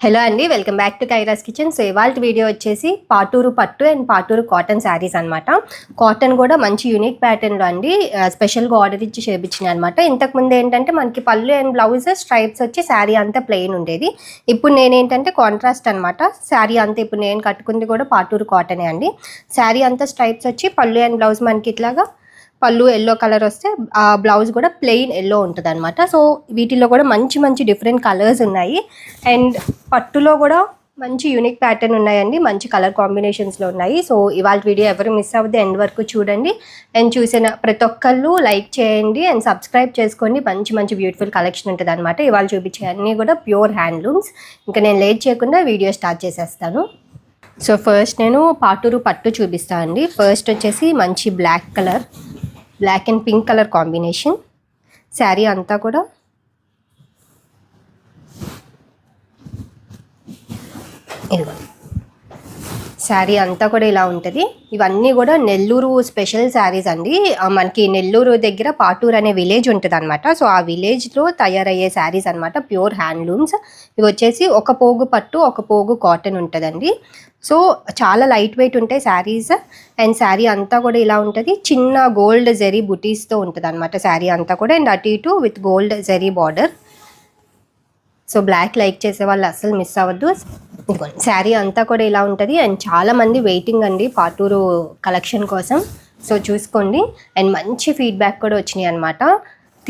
Hello అండి welcome back to Kaira's kitchen so ఇవాళ video వచ్చేసి పాటూరు పట్టు అండ్ పాటూరు కాటన్ శారీస్ అనమాట కాటన్ కూడా మంచి యూనిక్ ప్యాటర్న్లో అండి. స్పెషల్గా ఆర్డర్ ఇచ్చి చేపించినాయి అనమాట ఇంతకుముందు ఏంటంటే మనకి పళ్ళు అండ్ బ్లౌజ్ స్ట్రైప్స్ వచ్చి శారీ అంతా ప్లెయిన్ ఉండేది. ఇప్పుడు నేనేంటంటే కాంట్రాస్ట్ అనమాట శారీ అంతా ఇప్పుడు నేను కట్టుకుంది కూడా పాటూరు కాటనే అండి. శారీ అంతా స్ట్రైప్స్ వచ్చి పళ్ళు అండ్ బ్లౌజ్ మనకి ఇట్లాగా పళ్ళు ఎల్లో కలర్ వస్తే ఆ బ్లౌజ్ కూడా ప్లెయిన్ ఎల్లో ఉంటుంది అనమాట సో వీటిలో కూడా మంచి మంచి డిఫరెంట్ కలర్స్ ఉన్నాయి. అండ్ పట్టులో కూడా మంచి యూనిక్ ప్యాటర్న్ ఉన్నాయండి. మంచి కలర్ కాంబినేషన్స్లో ఉన్నాయి. సో ఇవాళ వీడియో ఎవరు మిస్ అవ్వద్దు. ఎండ్ వరకు చూడండి. అండ్ చూసిన ప్రతి ఒక్కళ్ళు లైక్ చేయండి. అండ్ సబ్స్క్రైబ్ చేసుకోండి. మంచి మంచి బ్యూటిఫుల్ కలెక్షన్ ఉంటుంది అనమాట ఇవాళ చూపించే అన్నీ కూడా ప్యూర్ హ్యాండ్లూమ్స్. ఇంకా నేను లేట్ చేయకుండా వీడియో స్టార్ట్ చేసేస్తాను. సో ఫస్ట్ నేను పాటూరు పట్టు చూపిస్తాను అండి. ఫస్ట్ వచ్చేసి మంచి black colour. Black and pink colour combination. Sari అంతా కూడా ఇదిగో. శారీ అంతా కూడా ఇలా ఉంటుంది. ఇవన్నీ కూడా నెల్లూరు స్పెషల్ శారీస్ అండి. మనకి నెల్లూరు దగ్గర పాటూరు అనే విలేజ్ ఉంటుంది అనమాట సో ఆ విలేజ్లో తయారయ్యే శారీస్ అనమాట ప్యూర్ హ్యాండ్లూమ్స్. ఇవి వచ్చేసి ఒక పోగు పట్టు ఒక పోగు కాటన్ ఉంటుందండి. సో చాలా లైట్ వెయిట్ ఉంటాయి శారీస్. అండ్ శారీ అంతా కూడా ఇలా ఉంటుంది. చిన్న గోల్డ్ జెరీ బుటీస్తో ఉంటుంది అనమాట శారీ అంతా కూడా. అండ్ అటు ఇటు with gold zari border. So black like చేసే వాళ్ళు అస్సలు మిస్ అవ్వద్దు. ఇదిగోండి శారీ అంతా కూడా ఇలా ఉంటుంది. అండ్ చాలామంది వెయిటింగ్ అండి పాటూరు కలెక్షన్ కోసం. సో చూసుకోండి. అండ్ మంచి ఫీడ్బ్యాక్ కూడా వచ్చినాయి అనమాట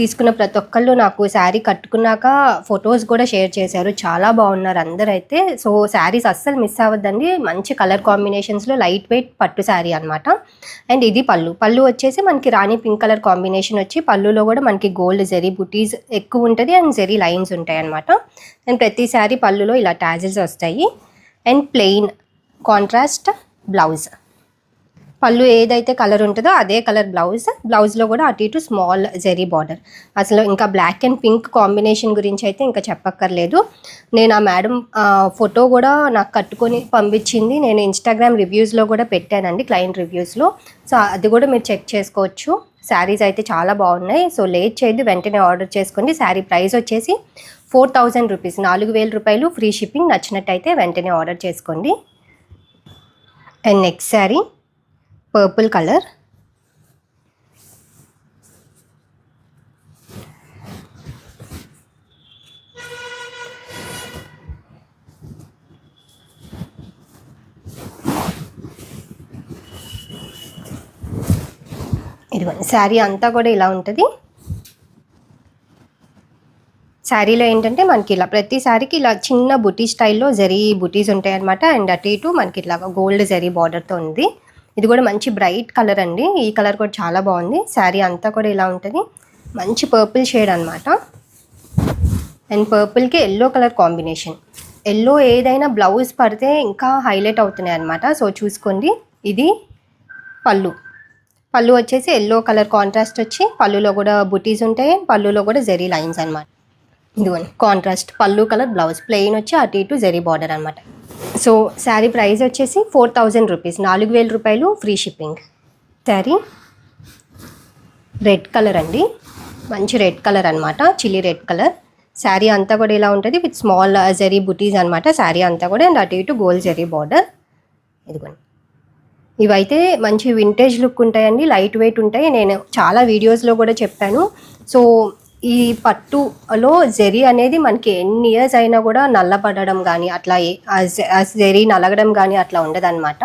తీసుకున్న ప్రతి ఒక్కళ్ళు నాకు శారీ కట్టుకున్నాక ఫొటోస్ కూడా షేర్ చేశారు. చాలా బాగున్నారు అందరూ అయితే సో శారీస్ అస్సలు మిస్ అవ్వద్దండి. మంచి కలర్ కాంబినేషన్స్లో లైట్ వెయిట్ పట్టు శారీ అనమాట అండ్ ఇది పళ్ళు. పళ్ళు వచ్చేసి మనకి రాణి పింక్ కలర్ కాంబినేషన్ వచ్చి పళ్ళులో కూడా మనకి గోల్డ్ జెరీ బుటీస్ ఎక్కువ ఉంటుంది అండ్ జెరీ లైన్స్ ఉంటాయి అనమాట అండ్ ప్రతి శారీ పళ్ళులో ఇలా టాజిల్స్ వస్తాయి. And plain contrast blouse. పళ్ళు ఏదైతే కలర్ ఉంటుందో అదే కలర్ బ్లౌజ్. బ్లౌజ్లో కూడా అటు ఇటు స్మాల్ జెరీ బార్డర్. అసలు ఇంకా బ్లాక్ అండ్ పింక్ కాంబినేషన్ గురించి అయితే ఇంకా చెప్పక్కర్లేదు. నేను ఆ మేడం ఫోటో కూడా నాకు కట్టుకొని పంపించింది. నేను ఇన్స్టాగ్రామ్ రివ్యూస్లో కూడా పెట్టానండి క్లయింట్ రివ్యూస్లో సో అది కూడా మీరు చెక్ చేసుకోవచ్చు. శారీస్ అయితే చాలా బాగున్నాయి. సో లేట్ చేయదు వెంటనే ఆర్డర్ చేసుకోండి. శారీ ప్రైస్ వచ్చేసి ఫోర్ థౌజండ్ రూపీస్. నాలుగు వేల రూపాయలు ఫ్రీ షిప్పింగ్ నచ్చినట్టయితే వెంటనే ఆర్డర్ చేసుకోండి. And next sari. Purple colour. ఇదిగోండి శారీ అంతా కూడా ఇలా ఉంటుంది. శారీలో ఏంటంటే మనకి ఇలా ప్రతి శారీకి ఇలా చిన్న బుటీ స్టైల్లో జరీ బుటీస్ ఉంటాయి అనమాట అండ్ అటు ఇటు మనకి ఇట్లా గోల్డ్ జరీ బార్డర్తో ఉంది. ఇది కూడా మంచి బ్రైట్ కలర్ అండి. ఈ కలర్ కూడా చాలా బాగుంది. శారీ అంతా కూడా ఇలా ఉంటుంది. మంచి పర్పుల్ షేడ్ అనమాట అండ్ పర్పుల్కి ఎల్లో కలర్ కాంబినేషన్. ఎల్లో ఏదైనా బ్లౌజ్ పడితే ఇంకా హైలైట్ అవుతున్నాయి అనమాట సో చూసుకోండి. ఇది పళ్ళు. పళ్ళు వచ్చేసి ఎల్లో కలర్ కాంట్రాస్ట్ వచ్చి పళ్ళులో కూడా బుటీస్ ఉంటాయి. పళ్ళులో కూడా జెరీ లైన్స్ అనమాట ఇదిగోండి కాంట్రాస్ట్. పళ్ళు కలర్ బ్లౌజ్. ప్లెయిన్ వచ్చి అటు ఇటు జెరీ బార్డర్ అనమాట సో శారీ ప్రైస్ వచ్చేసి ఫోర్ థౌజండ్ రూపీస్. నాలుగు వేల రూపాయలు free shipping. Sari red colour అండి. మంచి రెడ్ కలర్ అనమాట చిల్లీ రెడ్ కలర్. శారీ అంతా కూడా ఇలా ఉంటుంది? విత్ స్మాల్ జెరీ బుటీస్ అనమాట శారీ అంతా కూడా అండ్ అటు ఇటు గోల్డ్ జరీ బార్డర్. ఇదిగోండి. ఇవైతే మంచి వింటేజ్ లుక్ ఉంటాయండి. లైట్ వెయిట్ ఉంటాయి. నేను చాలా వీడియోస్లో కూడా చెప్పాను. సో ఈ పట్టులో జెరీ అనేది మనకి ఎన్ని ఇయర్స్ అయినా కూడా నల్లబడడం కానీ అట్లా జెరీ నలగడం కానీ అట్లా ఉండదన్నమాట.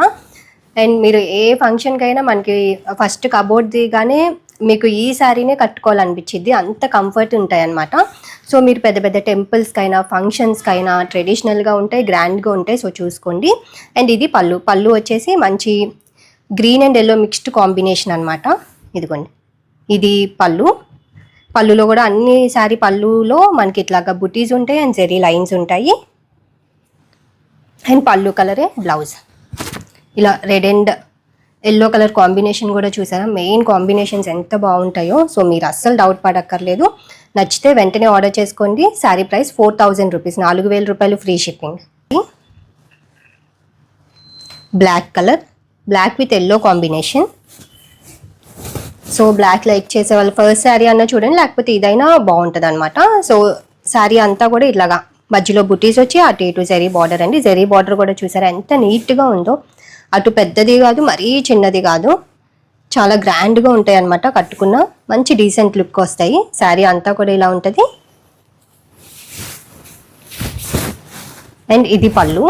అండ్ మీరు ఏ ఫంక్షన్కైనా మనకి ఫస్ట్ కబోర్డ్ దిగానే మీకు ఈ శారీనే కట్టుకోవాలనిపించింది అంత కంఫర్ట్ ఉంటాయి సో మీరు పెద్ద పెద్ద టెంపుల్స్కైనా ఫంక్షన్స్కైనా ట్రెడిషనల్గా ఉంటాయి గ్రాండ్గా ఉంటాయి సో చూసుకోండి. అండ్ ఇది పళ్ళు. పళ్ళు వచ్చేసి మంచి green and yellow mixed combination అనమాట ఇదిగోండి. ఇది పళ్ళు. పళ్ళులో కూడా అన్ని శారీ పళ్ళులో మనకి ఇట్లాగా బుటీస్ ఉంటాయి అండ్ జెరీ లైన్స్ ఉంటాయి. అండ్ పళ్ళు కలరే బ్లౌజ్. ఇలా red and yellow colour combination కూడా చూసారా? మెయిన్ కాంబినేషన్స్ ఎంత బాగుంటాయో. సో మీరు అస్సలు డౌట్ పడక్కర్లేదు. నచ్చితే వెంటనే ఆర్డర్ చేసుకోండి. Sari price four thousand rupees. నాలుగు వేల రూపాయలు free shipping. Black colour. Black with yellow combination. So black like చేసే వాళ్ళు ఫస్ట్ శారీ అన్న చూడండి లేకపోతే ఇదైనా బాగుంటుంది అనమాట సో శారీ అంతా కూడా ఇట్లాగా మధ్యలో బుటీస్ వచ్చి అటు ఇటు జరీ బార్డర్ అండి. జరీ బార్డర్ కూడా చూసారా ఎంత నీట్గా ఉందో. అటు పెద్దది కాదు మరీ చిన్నది కాదు. చాలా గ్రాండ్గా ఉంటాయి అనమాట కట్టుకున్న. మంచి డీసెంట్ లుక్ వస్తాయి. శారీ అంతా కూడా ఇలా ఉంటుంది. అండ్ ఇది పళ్ళు.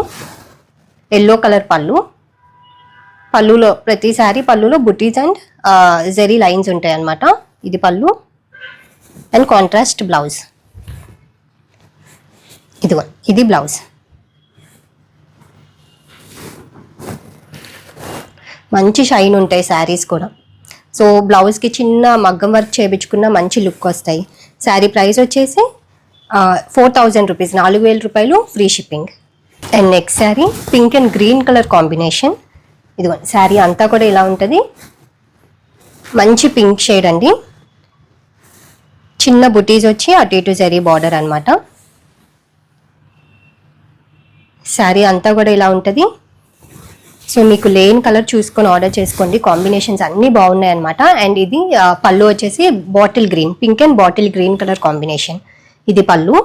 ఎల్లో కలర్ పళ్ళు. పళ్ళులో ప్రతి శారీ పళ్ళులో బుటీస్ అండ్ జెరీ లైన్స్ ఉంటాయి అన్నమాట ఇది పళ్ళు అండ్ కాంట్రాస్ట్ బ్లౌజ్ ఇదిగో ఇది బ్లౌజ్ మంచి షైన్ ఉంటాయి శారీస్ కూడా. సో బ్లౌజ్కి చిన్న మగ్గం వర్క్ చేయించుకున్న మంచి లుక్ వస్తాయి. శారీ ప్రైస్ వచ్చేసి ఫోర్ థౌజండ్ రూపీస్ నాలుగు వేల రూపాయలు free shipping and next sari pink and green colour combination ఇదిగో శారీ అంతా కూడా ఇలా ఉంటుంది. మంచి పింక్ షేడ్ అండి. చిన్న బుటీస్ వచ్చి అటు ఇటు జరీ బార్డర్ అనమాట శారీ అంతా కూడా ఇలా ఉంటుంది. సో మీకు లేన్ కలర్ చూసుకొని ఆర్డర్ చేసుకోండి. కాంబినేషన్స్ అన్నీ బాగున్నాయి అనమాట అండ్ ఇది పళ్ళు వచ్చేసి bottle green. Pink and bottle green colour combination. ఇది pallu.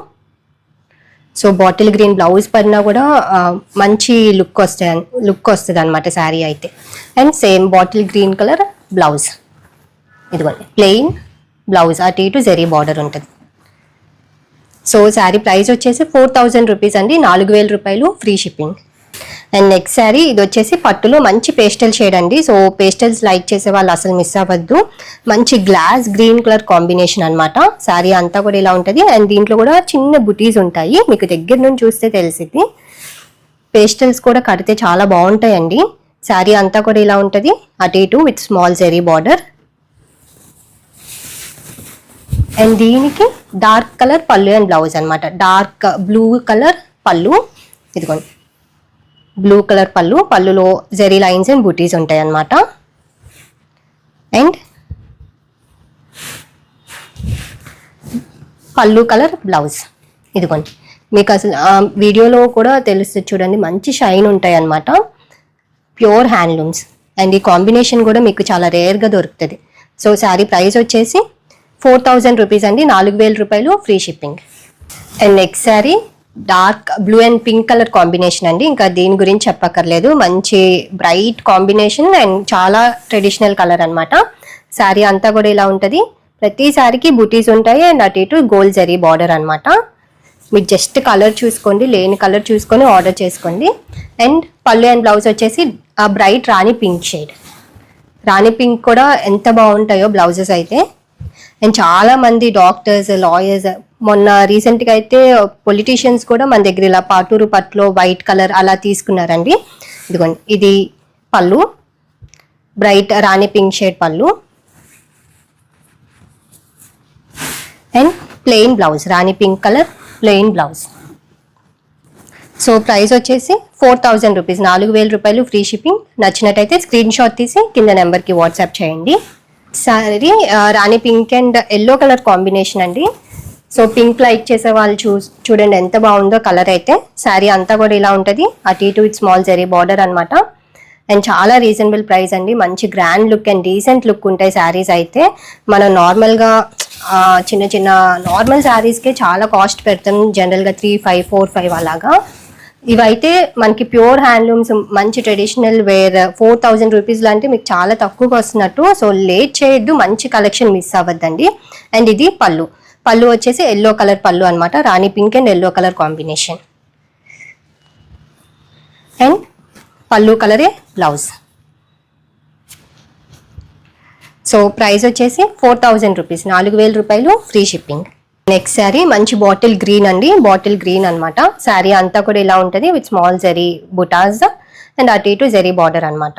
So bottle green blouse పడినా కూడా మంచి లుక్ వస్తాయి లుక్ వస్తుంది అనమాట శారీ అయితే. And same bottle green colour blouse. ఇదిగోండి ప్లెయిన్ బ్లౌజ్. అటు ఇటు జరీ బార్డర్ ఉంటుంది. సో శారీ ప్రైస్ వచ్చేసి ఫోర్ థౌజండ్ రూపీస్ అండి. నాలుగు వేల రూపాయలు free shipping. And next sari ఇది వచ్చేసి పట్టులో మంచి పేస్టల్ షేడ్ అండి. సో పేస్టల్స్ లైక్ చేసే వాళ్ళు అసలు మిస్ అవ్వద్దు. మంచి గ్లాస్ గ్రీన్ కలర్ కాంబినేషన్ అనమాట శారీ అంతా కూడా ఇలా ఉంటుంది. అండ్ దీంట్లో కూడా చిన్న బుటీస్ ఉంటాయి. మీకు దగ్గర నుంచి చూస్తే తెలిసింది పేస్టల్స్ కూడా కడితే చాలా బాగుంటాయండి. శారీ అంతా కూడా ఇలా ఉంటుంది. అటు ఇటు with small zari border and దీనికి dark colour pallu and blouse అనమాట డార్క్ బ్లూ కలర్ పళ్ళు. ఇదిగోండి. బ్లూ కలర్ పళ్ళు పళ్ళులో జెరీ లైన్స్ అండ్ బూటీస్ ఉంటాయి అన్నమాట అండ్ పళ్ళు కలర్ బ్లౌజ్ ఇదిగోండి. మీకు అసలు వీడియోలో కూడా తెలుస్తుంది చూడండి మంచి షైన్ ఉంటాయి అన్నమాట ప్యూర్ హ్యాండ్లూమ్స్ అండ్ ఈ కాంబినేషన్ కూడా మీకు చాలా రేర్గా దొరుకుతుంది. సో శారీ ప్రైస్ వచ్చేసి ఫోర్ థౌజండ్ రూపీస్ అండి. నాలుగు వేల రూపాయలు free shipping and next sari dark blue and pink colour combination అండి. ఇంకా దీని గురించి చెప్పక్కర్లేదు. మంచి బ్రైట్ కాంబినేషన్ అండ్ చాలా ట్రెడిషనల్ కలర్ అనమాట శారీ అంతా కూడా ఇలా ఉంటుంది. ప్రతి శారీకి బుటీస్ ఉంటాయి అండ్ అటు ఇటు గోల్డ్ జరీ బార్డర్ అనమాట మీరు జస్ట్ కలర్ చూసుకోండి లేని కలర్ చూసుకొని ఆర్డర్ చేసుకోండి. అండ్ పళ్ళు అండ్ బ్లౌజ్ వచ్చేసి ఆ bright rani pink shade. Rani pink కూడా ఎంత బాగుంటాయో బ్లౌజెస్ అయితే. అండ్ చాలా మంది డాక్టర్స్ లాయర్స్ మొన్న రీసెంట్గా అయితే పొలిటీషియన్స్ కూడా మన దగ్గర ఇలా పాటూరు పట్లో వైట్ కలర్ అలా తీసుకున్నారండి. ఇదిగోండి ఇది pallu. Bright rani pink shade pallu. And plain blouse rani pink colour plain blouse so price వచ్చేసి ఫోర్ థౌజండ్ రూపీస్ నాలుగు వేల రూపాయలు ఫ్రీ షిప్పింగ్ నచ్చినట్టయితే స్క్రీన్ షాట్ తీసి కింద నెంబర్కి వాట్సాప్ చేయండి. Sari rani pink and yellow colour combination అండి. సో పింక్ లైక్ చేసే వాళ్ళు చూ చూడండి ఎంత బాగుందో కలర్ అయితే. శారీ అంతా కూడా ఇలా ఉంటుంది. అటు ఇటు ఇట్ స్మాల్ జరీ బార్డర్ అనమాట అండ్ చాలా రీజనబుల్ ప్రైస్ అండి. మంచి grand look and decent look ఉంటాయి శారీస్ అయితే. మనం నార్మల్గా చిన్న చిన్న నార్మల్ శారీస్కే చాలా కాస్ట్ పెడతాం. జనరల్గా త్రీ ఫైవ్ ఫోర్ ఫైవ్ అలాగా. ఇవైతే మనకి ప్యూర్ హ్యాండ్లూమ్స్ మంచి traditional wear four thousand rupees లాంటివి మీకు చాలా తక్కువగా వస్తున్నట్టు. సో లేట్ చేయొద్దు మంచి కలెక్షన్ మిస్ అవ్వద్దండి. అండ్ ఇది పళ్ళు. పళ్ళు వచ్చేసి ఎల్లో కలర్ పళ్ళు అనమాట rani pink and yellow colour combination and pallu కలరే బ్లౌజ్ సో ప్రైస్ వచ్చేసి ఫోర్ థౌజండ్ రూపీస్ నాలుగు వేల రూపాయలు ఫ్రీ షిప్పింగ్ నెక్స్ట్ శారీ మంచి బాటిల్ గ్రీన్ అండి బాటిల్ గ్రీన్ అన్నమాట. శారీ అంతా కూడా ఇలా ఉంటుంది విత్ స్మాల్ జరీ బుటాస్ అండ్ అటు ఇటు జరీ బార్డర్ అనమాట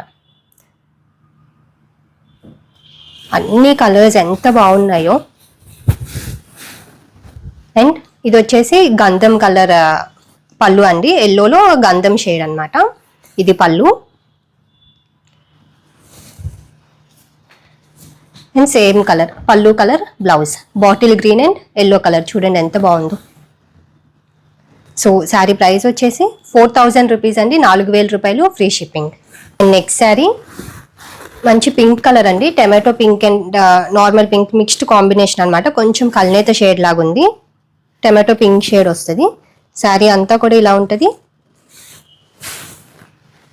అన్ని కలర్స్ ఎంత బాగున్నాయో. అండ్ ఇది వచ్చేసి గంధం కలర్ పళ్ళు అండి. ఎల్లోలో గంధం షేడ్ అన్నమాట. ఇది pallu. And same colour pallu colour blouse bottle green and yellow colour చూడండి ఎంత బాగుందో. సో శారీ ప్రైస్ వచ్చేసి ఫోర్ థౌజండ్ రూపీస్ అండి. నాలుగు వేల రూపాయలు free shipping and next sari మంచి పింక్ కలర్ అండి. Tomato pink and normal pink mixed combination అనమాట కొంచెం కల్నేత షేడ్ లాగా ఉంది. టమాటో పింక్ షేడ్ వస్తుంది. శారీ అంతా కూడా ఇలా ఉంటుంది.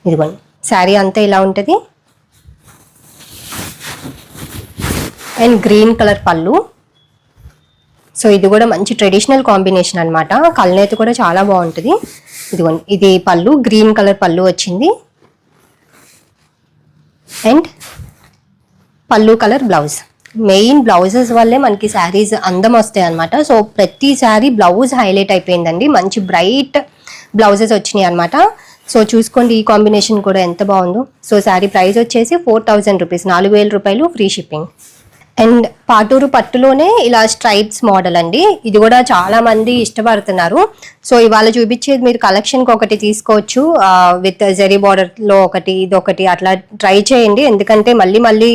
ఇదిగోండి. శారీ అంతా ఇలా ఉంటుంది. And green colour pallu. So ఇది కూడా మంచి ట్రెడిషనల్ కాంబినేషన్ అనమాట కళ్ళనైతే కూడా చాలా బాగుంటుంది. ఇదిగోండి ఇది పళ్ళు గ్రీన్ కలర్ పళ్ళు వచ్చింది. అండ్ పళ్ళు కలర్ బ్లౌజ్. మెయిన్ బ్లౌజెస్ వల్లే మనకి శారీస్ అందం వస్తాయి అనమాట సో ప్రతి శారీ బ్లౌజ్ హైలైట్ అయిపోయిందండి. మంచి బ్రైట్ బ్లౌజెస్ వచ్చినాయి అనమాట సో చూసుకోండి ఈ కాంబినేషన్ కూడా ఎంత బాగుందో. సో శారీ ప్రైస్ వచ్చేసి ఫోర్ థౌజండ్ రూపీస్ నాలుగు వేల రూపాయలు ఫ్రీ షిప్పింగ్. అండ్ పాటూరు పట్టులోనే ఇలా స్ట్రైప్స్ మోడల్ అండి. ఇది కూడా చాలా మంది ఇష్టపడుతున్నారు. సో ఇవాళ చూపించేది మీరు కలెక్షన్కి ఒకటి తీసుకోవచ్చు. విత్ జెరీ బార్డర్లో ఒకటి ఇది ఒకటి అట్లా ట్రై చేయండి. ఎందుకంటే మళ్ళీ మళ్ళీ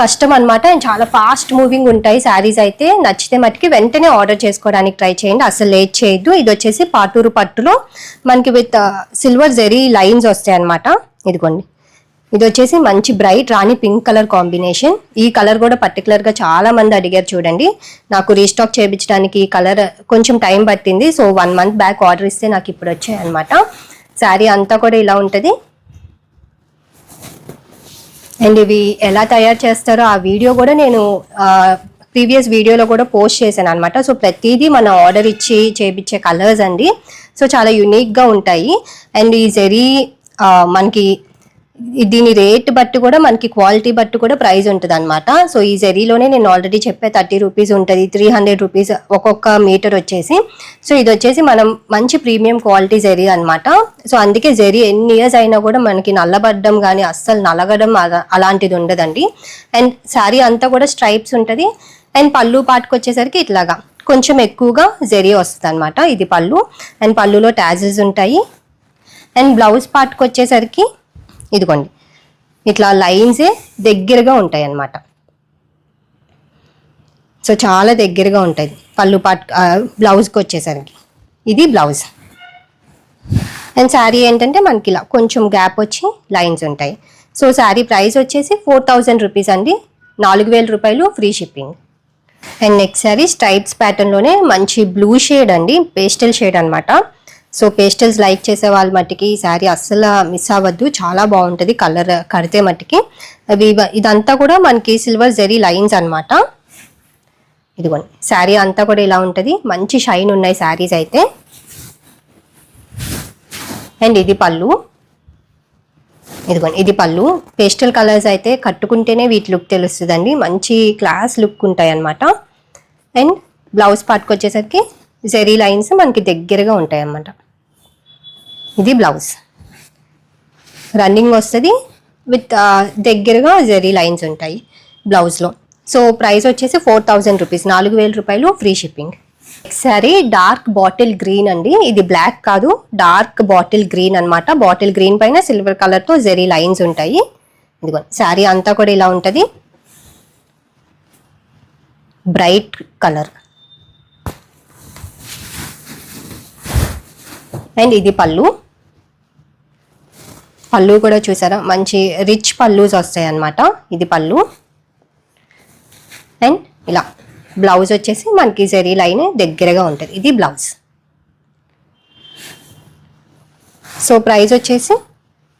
కష్టం అనమాట అండ్ చాలా ఫాస్ట్ మూవింగ్ ఉంటాయి శారీస్ అయితే. నచ్చితే మట్టుకి వెంటనే ఆర్డర్ చేసుకోవడానికి ట్రై చేయండి. అసలు లేట్ చేయొద్దు. ఇది వచ్చేసి పాటూరు పట్టులో మనకి విత్ సిల్వర్ జెరీ లైన్స్ వస్తాయి అనమాట ఇదిగోండి. ఇది వచ్చేసి మంచి bright rani pink colour combination ఈ కలర్ కూడా పర్టికులర్గా చాలా మంది అడిగారు చూడండి. నాకు రీస్టాక్ చేయించడానికి ఈ కలర్ కొంచెం టైం పట్టింది. So one month back order ఇస్తే నాకు ఇప్పుడు వచ్చాయి అనమాట శారీ అంతా కూడా ఇలా ఉంటుంది. అండ్ ఇవి ఎలా తయారు చేస్తారో ఆ వీడియో కూడా నేను ప్రీవియస్ వీడియోలో కూడా పోస్ట్ చేశాను అనమాట సో ప్రతిదీ మన ఆర్డర్ ఇచ్చి చేపించే కలర్స్ అండి. సో చాలా యునిక్గా ఉంటాయి. అండ్ ఈ జరీ మనకి దీని రేట్ బట్టి కూడా మనకి క్వాలిటీ బట్టి కూడా ప్రైస్ ఉంటుంది అనమాట సో ఈ జెరీలోనే నేను ఆల్రెడీ చెప్పే థర్టీ రూపీస్ ఉంటుంది త్రీ హండ్రెడ్ రూపీస్ ఒక్కొక్క మీటర్ వచ్చేసి. సో ఇది వచ్చేసి మనం మంచి ప్రీమియం క్వాలిటీ జెరీ అనమాట సో అందుకే జెరీ ఎన్ని ఇయర్స్ అయినా కూడా మనకి నల్లబడ్డం కానీ అస్సలు నలగడం అలా- అలాంటిది ఉండదండి. అండ్ శారీ అంతా కూడా స్ట్రైప్స్ ఉంటుంది. అండ్ పళ్ళు పాటుకు వచ్చేసరికి ఇట్లాగా కొంచెం ఎక్కువగా జెరీ వస్తుంది అనమాట ఇది పళ్ళు. అండ్ పళ్ళులో ట్యాజెస్ ఉంటాయి. అండ్ బ్లౌజ్ పార్ట్కి వచ్చేసరికి ఇదిగోండి. ఇట్లా లైన్సే దగ్గరగా ఉంటాయి అన్నమాట సో చాలా దగ్గరగా ఉంటుంది పళ్ళు పాట్ బ్లౌజ్కి వచ్చేసరికి. ఇది బ్లౌజ్. అండ్ శారీ ఏంటంటే మనకి ఇలా కొంచెం గ్యాప్ వచ్చి లైన్స్ ఉంటాయి. సో శారీ ప్రైస్ వచ్చేసి ఫోర్ థౌజండ్ రూపీస్ అండి. నాలుగు వేల రూపాయలు free shipping. And next sari stripes ప్యాటర్న్లోనే మంచి బ్లూ షేడ్ అండి. పేస్టల్ షేడ్ అనమాట సో పేస్టల్స్ లైక్ చేసే వాళ్ళ మట్టికి ఈ శారీ అస్సలు మిస్ అవ్వద్దు. చాలా బాగుంటుంది కలర్ కడితే మట్టికి. అవి ఇదంతా కూడా మనకి సిల్వర్ జరీ లైన్స్ అనమాట ఇదిగోండి. శారీ అంతా కూడా ఇలా ఉంటుంది. మంచి షైన్ ఉన్నాయి శారీస్ అయితే. అండ్ ఇది పళ్ళు. ఇదిగోండి. ఇది పళ్ళు. పేస్టల్ కలర్స్ అయితే కట్టుకుంటేనే వీటి లుక్ తెలుస్తుందండి. మంచి క్లాస్ లుక్ ఉంటాయి అన్నమాట అండ్ బ్లౌజ్ పార్ట్కి వచ్చేసరికి జరీ లైన్స్ మనకి దగ్గరగా ఉంటాయి అన్నమాట ఇది బ్లౌజ్. రన్నింగ్ వస్తుంది. విత్ దగ్గరగా జెరీ లైన్స్ ఉంటాయి బ్లౌజ్లో. సో ప్రైస్ వచ్చేసి ఫోర్ థౌజండ్ రూపీస్. నాలుగు వేల రూపాయలు free shipping. Sari dark bottle green అండి. ఇది బ్లాక్ కాదు. డార్క్ బాటిల్ గ్రీన్ అన్నమాట. బాటిల్ గ్రీన్ పైన సిల్వర్ కలర్తో జెరీ లైన్స్ ఉంటాయి. ఇదిగో శారీ అంతా కూడా ఇలా ఉంటుంది. Bright colour. అండ్ ఇది పళ్ళు. పళ్ళు కూడా చూసారా? మంచి రిచ్ పళ్ళుస్ వస్తాయి అన్నమాట ఇది పళ్ళు. అండ్ ఇలా బ్లౌజ్ వచ్చేసి మనకి జరీ లైన్ దగ్గరగా ఉంటుంది. ఇది బ్లౌజ్. సో ప్రైస్ వచ్చేసి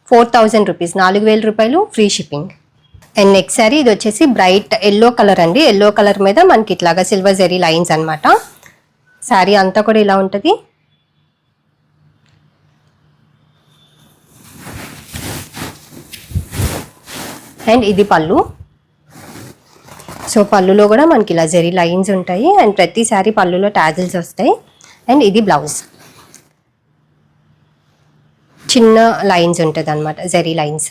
ఫోర్ థౌజండ్ రూపీస్. నాలుగు వేల రూపాయలు free shipping. And next sari ఇది వచ్చేసి బ్రైట్ ఎల్లో కలర్ అండి. ఎల్లో కలర్ మీద మనకి ఇట్లాగా సిల్వర్ జరీ లైన్స్ అనమాట శారీ అంతా కూడా ఇలా ఉంటుంది. అండ్ ఇది పళ్ళు. సో పళ్ళులో కూడా మనకి ఇలా జరీ లైన్స్ ఉంటాయి. అండ్ ప్రతి పళ్ళులో ట్యాజిల్స్ వస్తాయి. అండ్ ఇది బ్లౌజ్. చిన్న లైన్స్ ఉంటుంది అనమాట జరీ లైన్స్.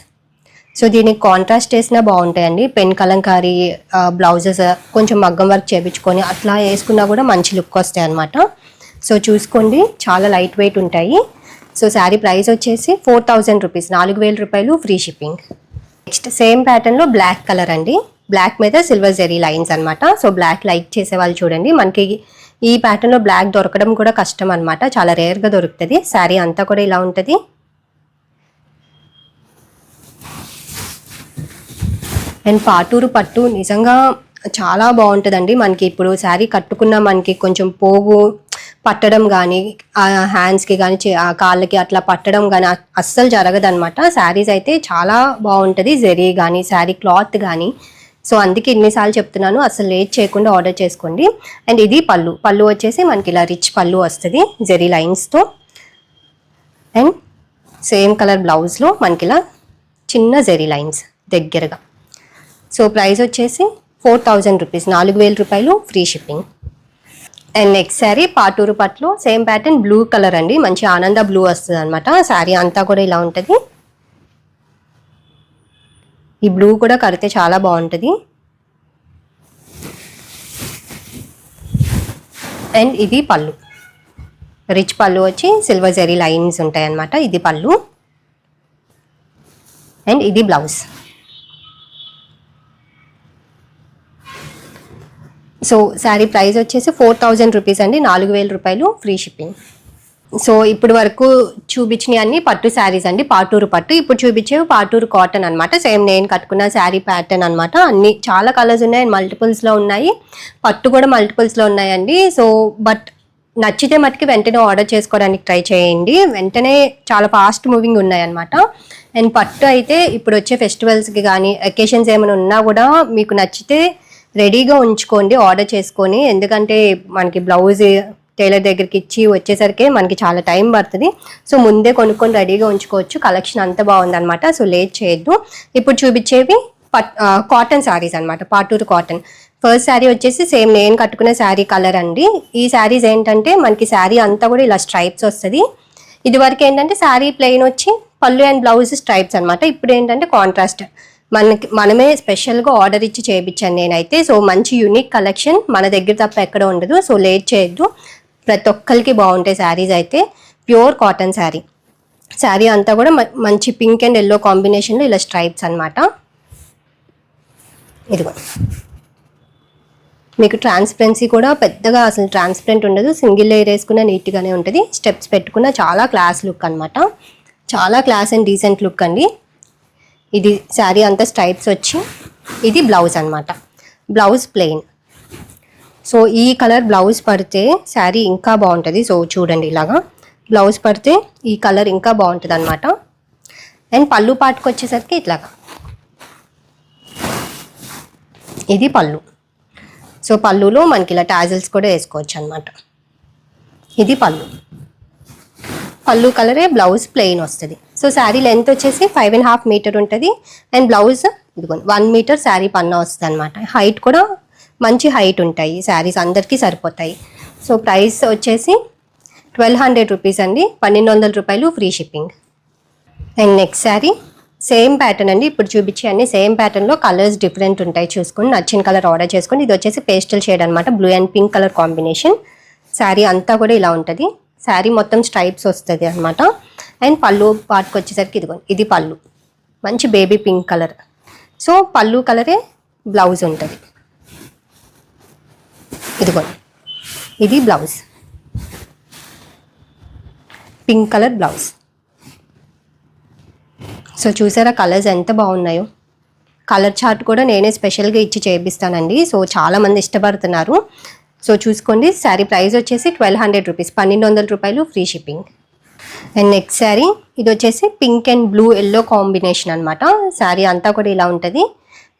సో దీనికి కాంట్రాస్ట్ వేసినా బాగుంటాయండి. పెన్ కలంకారీ బ్లౌజెస్ కొంచెం మగ్గం వర్క్ చేయించుకొని అట్లా వేసుకున్నా కూడా మంచి లుక్ వస్తాయి అనమాట సో చూసుకోండి. చాలా లైట్ వెయిట్ ఉంటాయి. సో శారీ ప్రైస్ వచ్చేసి ఫోర్ థౌజండ్ రూపీస్ నాలుగు వేల రూపాయలు ఫ్రీ షిప్పింగ్. నెక్స్ట్ సేమ్ ప్యాటర్న్లో బ్లాక్ కలర్ అండి. బ్లాక్ మీద సిల్వర్ జెరీ లైన్స్ అన్నమాట. సో బ్లాక్ లైక్ చేసే వాళ్ళు చూడండి. మనకి ఈ ప్యాటర్న్లో బ్లాక్ దొరకడం కూడా కష్టం అనమాట చాలా రేర్గా దొరుకుతుంది. శారీ అంతా కూడా ఇలా ఉంటుంది. అండ్ పాటూరు పట్టు నిజంగా చాలా బాగుంటుందండి. మనకి ఇప్పుడు శారీ కట్టుకున్న మనకి కొంచెం పోగు పట్టడం కానీ ఆ హ్యాండ్స్కి కానీ ఆ కాళ్ళకి అట్లా పట్టడం కానీ అస్సలు జరగదనమాట శారీస్ అయితే చాలా బాగుంటుంది జెరీ కానీ శారీ క్లాత్ కానీ సో అందుకే ఎన్నిసార్లు చెప్తున్నాను అసలు లేట్ చేయకుండా ఆర్డర్ చేసుకోండి. అండ్ ఇది పళ్ళు. పళ్ళు వచ్చేసి మనకి ఇలా రిచ్ పళ్ళు వస్తుంది జెరీ లైన్స్తో అండ్ సేమ్ కలర్ బ్లౌజ్లో మనకి ఇలా చిన్న జెరీ లైన్స్ దగ్గరగా. సో ప్రైస్ వచ్చేసి ఫోర్ థౌజండ్ రూపీస్ నాలుగు వేల రూపాయలు free shipping and next sari Paturu పట్లు సేమ్ ప్యాటర్న్ బ్లూ కలర్ అండి. మంచి ఆనంద బ్లూ వస్తుంది అనమాట శారీ అంతా కూడా ఇలా ఉంటుంది. ఈ బ్లూ కూడా కడితే చాలా బాగుంటుంది. అండ్ ఇది పళ్ళు. రిచ్ పళ్ళు వచ్చి సిల్వర్ జరీ లైన్స్ ఉంటాయి అన్నమాట ఇది పళ్ళు. అండ్ ఇది బ్లౌజ్ సో శారీ ప్రైస్ వచ్చేసి ఫోర్ థౌజండ్ రూపీస్ అండి. నాలుగు వేల రూపాయలు ఫ్రీ షిప్పింగ్. సో ఇప్పుడు వరకు చూపించినవి అన్ని పట్టు శారీస్ అండి. పాటూరు పట్టు. ఇప్పుడు చూపించేవి పాటూరు కాటన్ అనమాట సేమ్ నేను కట్టుకున్న శారీ ప్యాటర్న్ అనమాట అన్ని చాలా కలర్స్ ఉన్నాయి. మల్టిపుల్స్లో ఉన్నాయి. పట్టు కూడా మల్టిపుల్స్లో ఉన్నాయండి. సో బట్ నచ్చితే మటుకి వెంటనే ఆర్డర్ చేసుకోవడానికి ట్రై చేయండి. వెంటనే చాలా ఫాస్ట్ మూవింగ్ ఉన్నాయన్నమాట అండ్ పట్టు అయితే ఇప్పుడు వచ్చే ఫెస్టివల్స్కి కానీ అకేషన్స్ ఏమైనా ఉన్నా కూడా మీకు నచ్చితే రెడీగా ఉంచుకోండి ఆర్డర్ చేసుకొని. ఎందుకంటే మనకి బ్లౌజ్ టైలర్ దగ్గరికి ఇచ్చి వచ్చేసరికి మనకి చాలా టైం పడుతుంది. సో ముందే కొనుక్కొని రెడీగా ఉంచుకోవచ్చు. కలెక్షన్ అంత బాగుందనమాట సో లేట్ చేయొద్దు. ఇప్పుడు చూపించేవి పట్ కాటన్ శారీస్ అనమాట పాటూరు కాటన్. ఫస్ట్ శారీ వచ్చేసి సేమ్ నేను కట్టుకునే శారీ కలర్ అండి. ఈ శారీస్ ఏంటంటే మనకి శారీ అంతా కూడా ఇలా స్ట్రైప్స్ వస్తుంది. ఇది వరకు ఏంటంటే శారీ ప్లెయిన్ వచ్చి పళ్ళు అండ్ బ్లౌజ్ స్ట్రైప్స్ అనమాట ఇప్పుడు ఏంటంటే కాంట్రాస్ట్. మనకి మనమే స్పెషల్గా ఆర్డర్ ఇచ్చి చేయించాను నేనైతే. సో మంచి యూనిక్ కలెక్షన్. మన దగ్గర తప్ప ఎక్కడ ఉండదు. సో లేట్ చేయొద్దు. ప్రతి ఒక్కరికి బాగుంటాయి శారీస్ అయితే. Pure cotton sari. శారీ అంతా కూడా మంచి పింక్ అండ్ ఎల్లో కాంబినేషన్లో ఇలా స్ట్రైప్స్ అనమాట ఇదిగో. మీకు ట్రాన్స్పరెన్సీ కూడా పెద్దగా అసలు ట్రాన్స్పరెంట్ ఉండదు. సింగిల్ లేయర్ వేసుకున్న నీట్గానే ఉంటుంది. స్టెప్స్ పెట్టుకున్న చాలా క్లాస్ లుక్ అనమాట చాలా క్లాస్ అండ్ డీసెంట్ లుక్ అండి. ఇది శారీ అంతా స్ట్రైప్స్ వచ్చి ఇది బ్లౌజ్ అనమాట బ్లౌజ్ ప్లెయిన్ సో ఈ కలర్ బ్లౌజ్ పడితే శారీ ఇంకా బాగుంటుంది. సో చూడండి ఇలాగా. బ్లౌజ్ పడితే ఈ కలర్ ఇంకా బాగుంటుంది అనమాట అండ్ పళ్ళు పాటుకు వచ్చేసరికి ఇట్లాగా. ఇది పళ్ళు. సో పళ్ళులో మనకి ఇలా టాజిల్స్ కూడా వేసుకోవచ్చు అనమాట ఇది పళ్ళు. పళ్ళు కలరే బ్లౌజ్ ప్లెయిన్ వస్తుంది. సో శారీ లెంత్ వచ్చేసి ఫైవ్ అండ్ హాఫ్ మీటర్ ఉంటుంది. అండ్ బ్లౌజ్ ఇదిగోండి వన్ మీటర్ శారీ పన్నా వస్తుంది అనమాట హైట్ కూడా మంచి హైట్ ఉంటాయి. శారీస్ అందరికీ సరిపోతాయి. సో ప్రైస్ వచ్చేసి ట్వెల్వ్ హండ్రెడ్ రూపీస్ అండి. పన్నెండు వందల రూపాయలు free shipping. And next sari same pattern అండి. ఇప్పుడు చూపించే అన్ని సేమ్ ప్యాటర్న్లో కలర్స్ డిఫరెంట్ ఉంటాయి చూసుకొని నచ్చిన కలర్ ఆర్డర్ చేసుకొని ఇది వచ్చేసి పేస్టల్ షేడ్ అనమాట blue and pink colour combination. Sari అంతా కూడా ఇలా ఉంటుంది. శారీ మొత్తం స్ట్రైప్స్ వస్తుంది అనమాట అండ్ పళ్ళు పాటుకు వచ్చేసరికి ఇదిగోండి ఇది పళ్ళు. మంచి బేబీ పింక్ కలర్. సో పళ్ళు కలరే బ్లౌజ్ ఉంటుంది. ఇదిగోండి ఇది blouse. Pink colour blouse. So చూసారా కలర్స్ ఎంత బాగున్నాయో. కలర్ చార్ట్ కూడా నేనే స్పెషల్గా ఇచ్చి చేపిస్తానండి. సో చాలామంది ఇష్టపడుతున్నారు. సో చూసుకోండి శారీ ప్రైస్ వచ్చేసి ట్వెల్వ్ హండ్రెడ్ రూపీస్ పన్నెండు వందల రూపాయలు free shipping. And next sari ఇది వచ్చేసి pink and blue yellow combination అనమాట శారీ అంతా కూడా ఇలా ఉంటుంది.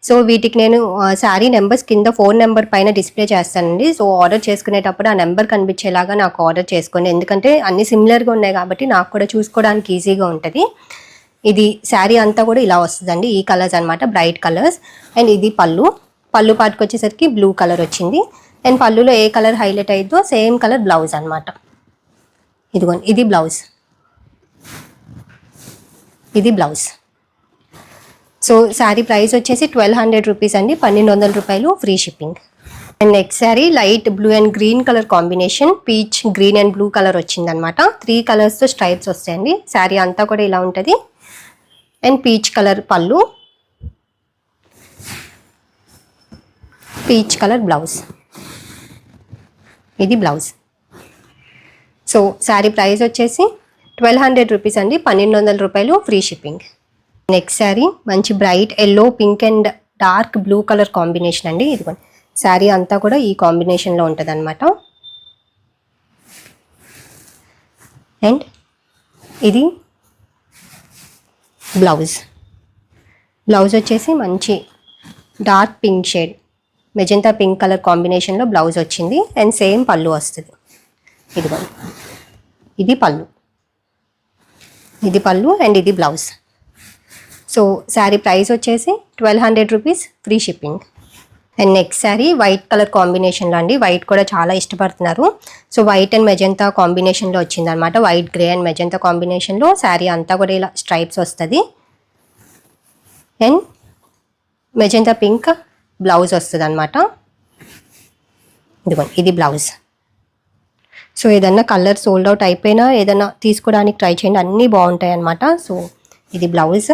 సో వీటికి నేను శారీ నెంబర్స్ కింద ఫోన్ నెంబర్ పైన డిస్ప్లే చేస్తానండి. సో ఆర్డర్ చేసుకునేటప్పుడు ఆ నెంబర్ కనిపించేలాగా నాకు ఆర్డర్ చేసుకోండి. ఎందుకంటే అన్ని సిమిలర్గా ఉన్నాయి కాబట్టి నాకు కూడా చూసుకోవడానికి ఈజీగా ఉంటుంది. ఇది శారీ అంతా కూడా ఇలా వస్తుందండి. ఈ కలర్స్ అనమాట బ్రైట్ కలర్స్. అండ్ ఇది పళ్ళు. పళ్ళు పాటుకు వచ్చేసరికి బ్లూ కలర్ వచ్చింది. అండ్ పళ్ళులో ఏ కలర్ హైలైట్ అయిద్దో సేమ్ కలర్ బ్లౌజ్ అనమాట ఇదిగోండి ఇది బ్లౌజ్. ఇది బ్లౌజ్. సో శారీ ప్రైస్ వచ్చేసి ట్వెల్వ్ హండ్రెడ్ రూపీస్ అండి పన్నెండు వందల రూపాయలు free shipping. And next sari light blue and green colour combination peach green and blue colour వచ్చిందనమాట త్రీ కలర్స్తో స్ట్రైప్స్ వస్తాయండి శారీ అంతా కూడా ఇలా ఉంటుంది. అండ్ పీచ్ కలర్ పళ్ళు. Peach colour blouse. ఇది బ్లౌజ్. సో శారీ ప్రైస్ వచ్చేసి ట్వెల్వ్ హండ్రెడ్ రూపీస్ అండి. పన్నెండు వందల రూపాయలు ఫ్రీ షిప్పింగ్. నెక్స్ట్ శారీ మంచి bright yellow pink and dark blue colour combination అండి. ఇదిగోండి. శారీ అంతా కూడా ఈ కాంబినేషన్లో ఉంటుంది అనమాట అండ్ ఇది బ్లౌజ్. బ్లౌజ్ వచ్చేసి మంచి dark pink shade. Magenta pink colour కాంబినేషన్లో బ్లౌజ్ వచ్చింది అండ్ సేమ్ పళ్ళు వస్తుంది. ఇదిగోండి ఇది పళ్ళు. ఇది పళ్ళు అండ్ ఇది బ్లౌజ్. సో శారీ ప్రైస్ వచ్చేసి twelve hundred rupees free shipping. And next sari white colour కాంబినేషన్లో అండి. వైట్ కూడా చాలా ఇష్టపడుతున్నారు. సో వైట్ అండ్ మెజంతా కాంబినేషన్లో వచ్చింది అనమాట వైట్ గ్రే అండ్ మెజంతా కాంబినేషన్లో శారీ అంతా కూడా ఇలా స్ట్రైప్స్ వస్తుంది. అండ్ మెజంతా పింక్ బ్లౌజ్ వస్తుంది అనమాట ఇదిగోండి ఇది బ్లౌజ్. సో ఏదన్నా కలర్ సోల్డ్ అవుట్ అయిపోయినా ఏదైనా తీసుకోవడానికి ట్రై చేయండి అన్నీ బాగుంటాయి అనమాట సో ఇది బ్లౌజ్.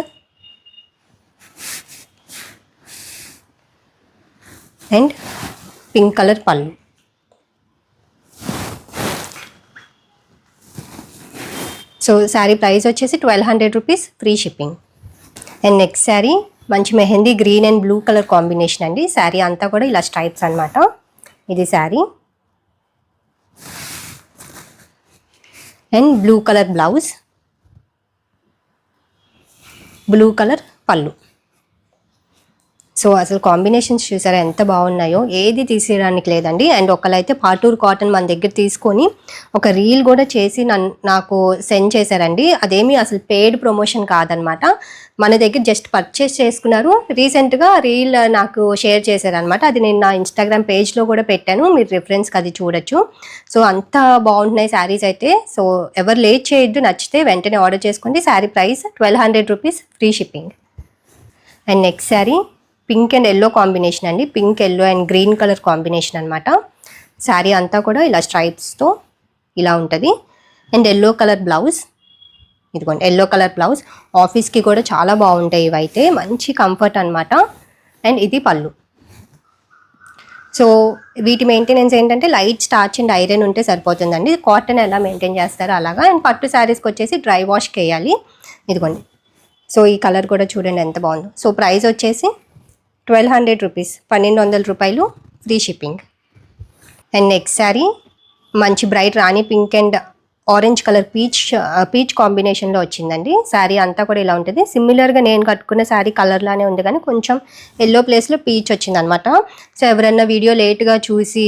అండ్ పింక్ కలర్ పళ్ళు. సో శారీ ప్రైస్ వచ్చేసి twelve hundred rupees free shipping. And next sari మంచి mehndi green and blue colour combination అండి. శారీ అంతా కూడా ఇలా స్ట్రైప్స్ అనమాట ఇది sari. And blue colour blouse. Blue colour పళ్ళు. సో అసలు కాంబినేషన్స్ చూసారా ఎంత బాగున్నాయో. ఏది తీసేయడానికి లేదండి. అండ్ ఒకళ్ళైతే పాటూర్ కాటన్ మన దగ్గర తీసుకొని ఒక రీల్ కూడా చేసి నన్ను నాకు సెండ్ చేశారండి. అదేమి అసలు పెయిడ్ ప్రమోషన్ కాదనమాట. మన దగ్గర జస్ట్ పర్చేస్ చేసుకున్నారు. రీసెంట్గా రీల్ నాకు షేర్ చేశారనమాట. అది నేను నా ఇన్స్టాగ్రామ్ పేజ్లో కూడా పెట్టాను. మీరు రిఫరెన్స్కి అది చూడొచ్చు. సో అంత బాగుంటున్నాయి శారీస్ అయితే. సో ఎవరు లేట్ చేయొద్దు నచ్చితే వెంటనే ఆర్డర్ చేసుకోండి. Sari price twelve hundred rupees free shipping. And next sari pink and yellow combination అండి. Pink yellow and green colour combination అనమాట శారీ అంతా కూడా ఇలా స్ట్రైప్స్తో ఇలా ఉంటుంది. And yellow colour blouse. ఇదిగోండి ఎల్లో కలర్ బ్లౌజ్. ఆఫీస్కి కూడా చాలా బాగుంటాయి ఇవైతే మంచి కంఫర్ట్ అనమాట అండ్ ఇది పళ్ళు. సో వీటి మెయింటెనెన్స్ ఏంటంటే లైట్ స్టార్చ్ అండ్ ఐరన్ ఉంటే సరిపోతుందండి. కాటన్ ఎలా మెయింటైన్ చేస్తారో అలాగా. అండ్ పట్టు శారీస్కి వచ్చేసి డ్రై వాష్ చేయాలి ఇదిగోండి. సో ఈ కలర్ కూడా చూడండి ఎంత బాగుందో. సో ప్రైస్ వచ్చేసి ట్వెల్వ్ హండ్రెడ్ రూపీస్ పన్నెండు వందల రూపాయలు free shipping and next sari మంచి bright rani pink and orange colour peach peach కాంబినేషన్లో వచ్చిందండి. శారీ అంతా కూడా ఇలా ఉంటుంది. సిమిలర్గా నేను కట్టుకున్న శారీ కలర్లానే ఉంది కానీ కొంచెం ఎల్లో ప్లేస్లో పీచ్ వచ్చిందనమాట సో ఎవరైనా వీడియో లేట్గా చూసి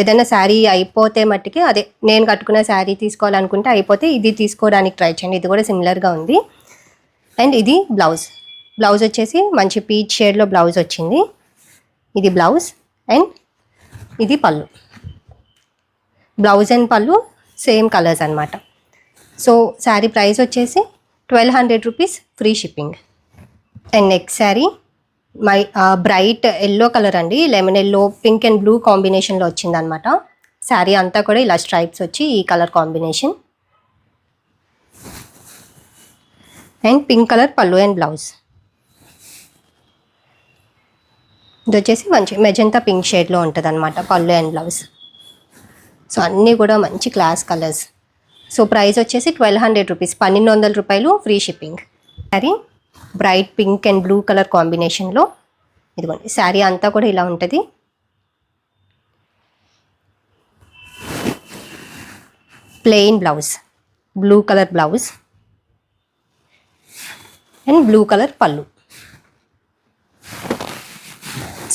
ఏదైనా శారీ అయిపోతే మట్టుకి అదే నేను కట్టుకున్న శారీ తీసుకోవాలనుకుంటే అయిపోతే ఇది తీసుకోవడానికి ట్రై చేయండి. ఇది కూడా సిమిలర్గా ఉంది. అండ్ ఇది బ్లౌజ్ బ్లౌజ్ వచ్చేసి మంచి పీచ్ షేడ్లో బ్లౌజ్ వచ్చింది. ఇది బ్లౌజ్ అండ్ ఇది పళ్ళు. బ్లౌజ్ అండ్ పళ్ళు సేమ్ కలర్స్ అనమాట సో శారీ ప్రైస్ వచ్చేసి twelve hundred rupees free shipping. And next sari my bright yellow colour అండి. Lemon yellow pink and blue కాంబినేషన్లో వచ్చిందనమాట శారీ అంతా కూడా ఇలా స్ట్రైప్స్ వచ్చి ఈ colour combination. And pink colour పళ్ళు అండ్ బ్లౌజ్. ఇది వచ్చేసి మంచి మెజంతా పింక్ షేడ్లో ఉంటుంది అనమాట పళ్ళు అండ్ బ్లౌజ్. సో అన్నీ కూడా మంచి క్లాస్ కలర్స్. సో ప్రైస్ వచ్చేసి ట్వెల్వ్ హండ్రెడ్ రూపీస్ పన్నెండు వందల రూపాయలు free shipping. Sari bright pink and blue colour కాంబినేషన్లో. ఇదిగోండి శారీ అంతా కూడా ఇలా ఉంటుంది. Plain blouse blue colour blouse. And blue colour పళ్ళు.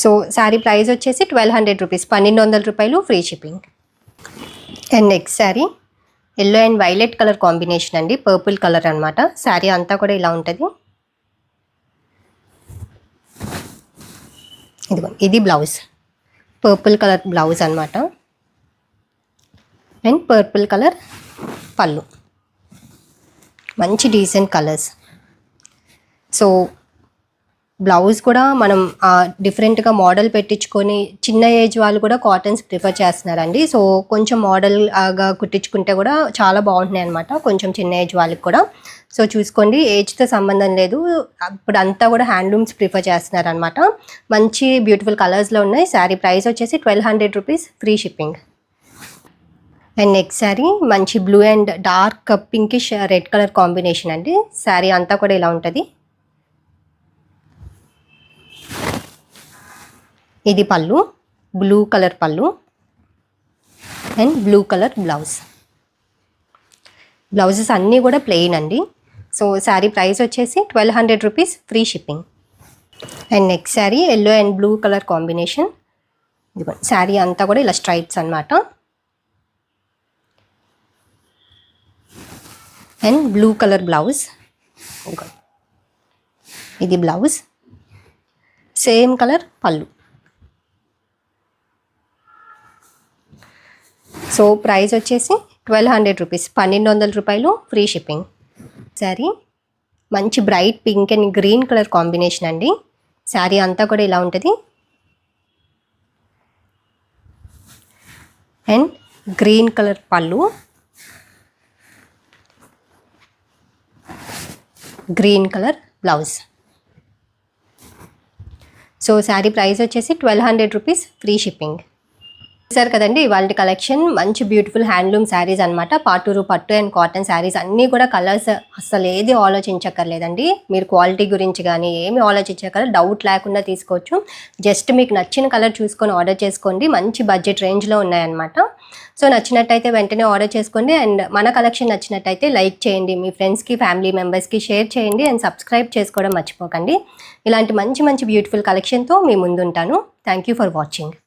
సో శారీ ప్రైస్ వచ్చేసి ట్వెల్వ్ హండ్రెడ్ రూపీస్ పన్నెండు వందల రూపాయలు free shipping. And next sari yellow and violet colour combination అండి పర్పుల్ కలర్ అనమాట శారీ అంతా కూడా ఇలా ఉంటుంది. ఇదిగో ఇది బ్లౌజ్. పర్పుల్ కలర్ బ్లౌజ్ అనమాట అండ్ పర్పుల్ కలర్ పళ్ళు. మంచి డీసెంట్ కలర్స్ సో బ్లౌజ్ కూడా మనం డిఫరెంట్గా మోడల్ పెట్టించుకొని చిన్న ఏజ్ వాళ్ళు కూడా కాటన్స్ ప్రిఫర్ చేస్తున్నారండి. సో కొంచెం మోడల్గా కుట్టించుకుంటే కూడా చాలా బాగుంటున్నాయి అనమాట కొంచెం చిన్న ఏజ్ వాళ్ళకి కూడా. సో చూసుకోండి ఏజ్తో సంబంధం లేదు. ఇప్పుడు అంతా కూడా హ్యాండ్లూమ్స్ ప్రిఫర్ చేస్తున్నారనమాట మంచి బ్యూటిఫుల్ కలర్స్లో ఉన్నాయి. శారీ ప్రైస్ వచ్చేసి twelve hundred rupees free shipping and next sari మంచి blue and dark pinkish red colour combination అండి. శారీ అంతా కూడా ఇలా ఉంటుంది. ఇది పళ్ళు బ్లూ కలర్ పళ్ళు and blue colour blouse blouses అన్నీ కూడా ప్లెయిన్ అండి. సో శారీ ప్రైస్ వచ్చేసి twelve hundred rupees free shipping and next sari yellow and blue colour combination ఇదిగోండి శారీ అంతా కూడా ఇలా స్ట్రైప్స్ అన్నమాట. అండ్ బ్లూ కలర్ బ్లౌజ్ ఇదిగోండి ఇది బ్లౌజ్ సేమ్ కలర్ పళ్ళు. సో ప్రైస్ వచ్చేసి ట్వెల్వ్ హండ్రెడ్ రూపీస్. పన్నెండు వందల రూపాయలు ఫ్రీ షిప్పింగ్. శారీ మంచి bright pink and green colour combination అండి. శారీ అంతా కూడా ఇలా ఉంటుంది. అండ్ గ్రీన్ కలర్ పళ్ళు. Green colour blouse. So sari price వచ్చేసి twelve hundred rupees free shipping. చూసారు కదండి ఇవాళ కలెక్షన్. మంచి బ్యూటిఫుల్ హ్యాండ్లూమ్ శారీస్ అనమాట పాటూరు పట్టు అండ్ కాటన్ శారీస్ అన్నీ కూడా కలర్స్ అసలు ఏది ఆలోచించక్కర్లేదండి. మీరు క్వాలిటీ గురించి కానీ ఏమి ఆలోచించక్కర్లేదు. డౌట్ లేకుండా తీసుకోవచ్చు. జస్ట్ మీకు నచ్చిన కలర్ చూసుకొని ఆర్డర్ చేసుకోండి. మంచి బడ్జెట్ రేంజ్లో ఉన్నాయన్నమాట. సో నచ్చినట్టయితే వెంటనే ఆర్డర్ చేసుకోండి. అండ్ మన కలెక్షన్ నచ్చినట్టయితే లైక్ చేయండి. మీ ఫ్రెండ్స్కి ఫ్యామిలీ మెంబర్స్కి షేర్ చేయండి అండ్ సబ్స్క్రైబ్ చేసుకోవడం మర్చిపోకండి. ఇలాంటి మంచి మంచి బ్యూటిఫుల్ కలెక్షన్తో మీ ముందుంటాను. Thank you for watching.